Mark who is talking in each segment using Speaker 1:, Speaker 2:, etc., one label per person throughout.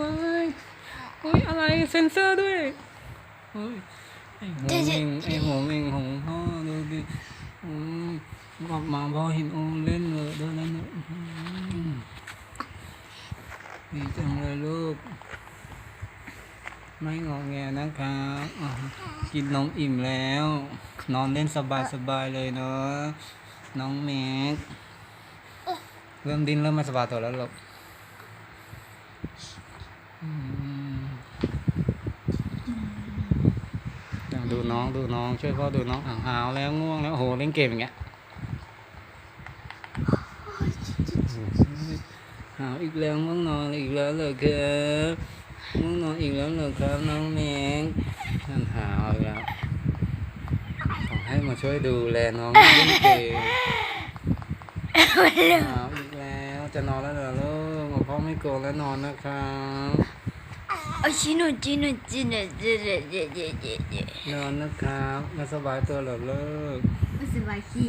Speaker 1: ว้ายอุ้ยอะไรเซ็นเซอร์ด้วยเฮ้ยไอ้หัวเองไอ้หัวเองของพ่อดูดิอืมออกมาพ่อเห็นโอเล่นเลยเดินเล่นเลยอื้อหือดีจังเลยลูก ไม่งอแงนะครับอะกินนมอิ่มแล้ว นอนเล่นสบายๆเลยเนาะน้องเมกเริ่มดิ้นเริ่มไม่สบายตัวแล้วลูกอืมอะ ดูน้องดูน้องช่วยพ่อดูน้องอ่าวหาวแล้วง่วงแล้วโหเล่นเกมอย่างเงี้ยหาวอีกแล้วง่วงนอนอีกแล้วเหรอครับง่วงนอนอีกแล้วเหรอครับน้องเมกนั่นหาวแล้วขอให้มาช่วยดูแลน้องเล่นเกมหาวอีกแล้วจะนอนแล้วเหรอลูกบอพ่อไม่โกรธแล้วนอนนะครับ
Speaker 2: ชิโนจิโนจิโนจิโนจิโนจิโนจิ
Speaker 1: นอนนะครับไมาสบายตัวเหรอลูก
Speaker 2: ไม่สบายขี้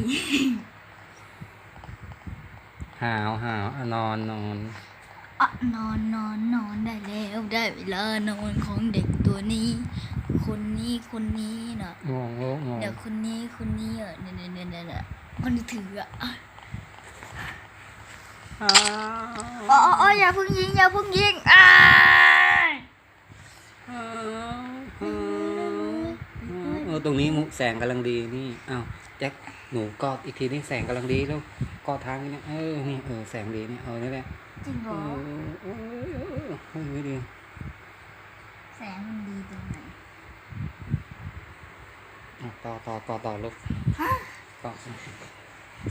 Speaker 1: หาวหาวอะนอนนอน
Speaker 2: อะนอนนอนนอนได้แล้วได้เวลานอนของเด็กตัวนี้ คนนี้คนนี้น่ะ
Speaker 1: งงลูกงง
Speaker 2: เดี๋ยวคนนี้คนนี้อะเนี่ยเนี่ยเนี่ยเนี่ยเนี่ยคนที่ถืออะอะ
Speaker 1: อ้าว
Speaker 2: อ๋ออ๋ออย่าเพึ่งยิงอย่าเพึ่งยิงอ่า
Speaker 1: อ้าวอ้าวเออตรงนี้มุแสงกำลังดีนี่อ้าวแจ็คหนูกอดอีกทีนี่แสงกำลังดีลูกกอดทางนี้เนี่ยเออนี่เออแสงดีเนี่ยเออนี่แหละ
Speaker 2: จริงเหร
Speaker 1: เอ
Speaker 2: อ
Speaker 1: อเออเออเออเออไม่ดี
Speaker 2: แสงมันดีตรงไหน
Speaker 1: อะต่อต่อต่อต่อลูกต่อ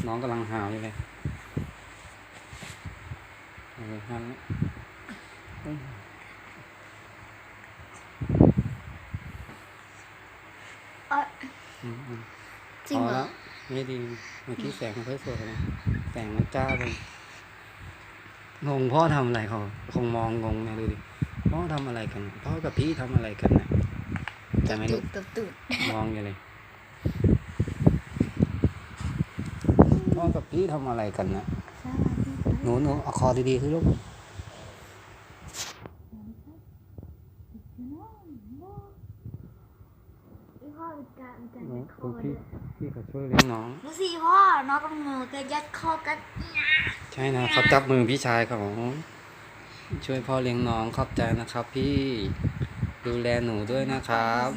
Speaker 1: น้องกำลังหาวอยู่เลยเออฮัน อืม
Speaker 2: อะ
Speaker 1: อืมอืม
Speaker 2: จริงเหรอ
Speaker 1: พแล้วไม่ดีเมื่อกี้แสงมันค่อยสวยนะแสงมันจ้าเลยงงพ่อทำอะไรเขาคงมองงงนะดูดิพ่อทำอะไรกัน พ่อกับพี่ทำอะไรกันนะแต่ไม่
Speaker 2: ตู
Speaker 1: รู้
Speaker 2: ดตูดตูด
Speaker 1: มองอยู่เลยพ่อกับพี่ทำอะไรกันนะ
Speaker 2: สวัสดีครับ
Speaker 1: หนูหนูเอาคอดีๆสิลูก
Speaker 2: พ่อการการ
Speaker 1: หนู
Speaker 2: ยัดค
Speaker 1: คุ
Speaker 2: อ
Speaker 1: ณพี่
Speaker 2: เลย
Speaker 1: พี่เขาช่วยเลี้ยงน้อง
Speaker 2: ดูสิพ่อน้องกับหนูจะยัดคอกัน
Speaker 1: ใช่นะเขาจับมือพี่ชายเขาช่วยพ่อเลี้ยงน้องขอบใจนะครับ พี่ดูแลหนูด้วยนะครับ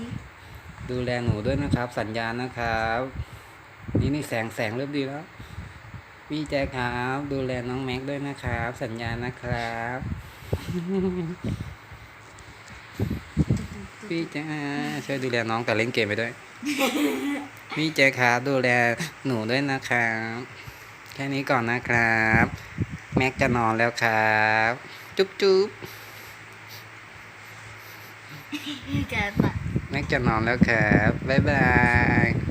Speaker 1: ดูแลหนูด้วยนะครับ สัญญานะครับ นี่นี่แสงแสงเริ่มดีแล้ว พี่แจ๊คครับ ดูแลน้องแม็กด้วยนะครับ สัญญานะครับ พี่แจ๊คช่วยดูแลน้องแต่เล่นเกมไปด้วย พี่แจ๊คครับดูแลหนูด้วยนะครับ แค่นี้ก่อนนะครับ แม็กจะนอนแล้วครับ จุ๊บจุ๊บ
Speaker 2: การปะ
Speaker 1: แม็กจะนอนแล้วครับ บ๊ายบาย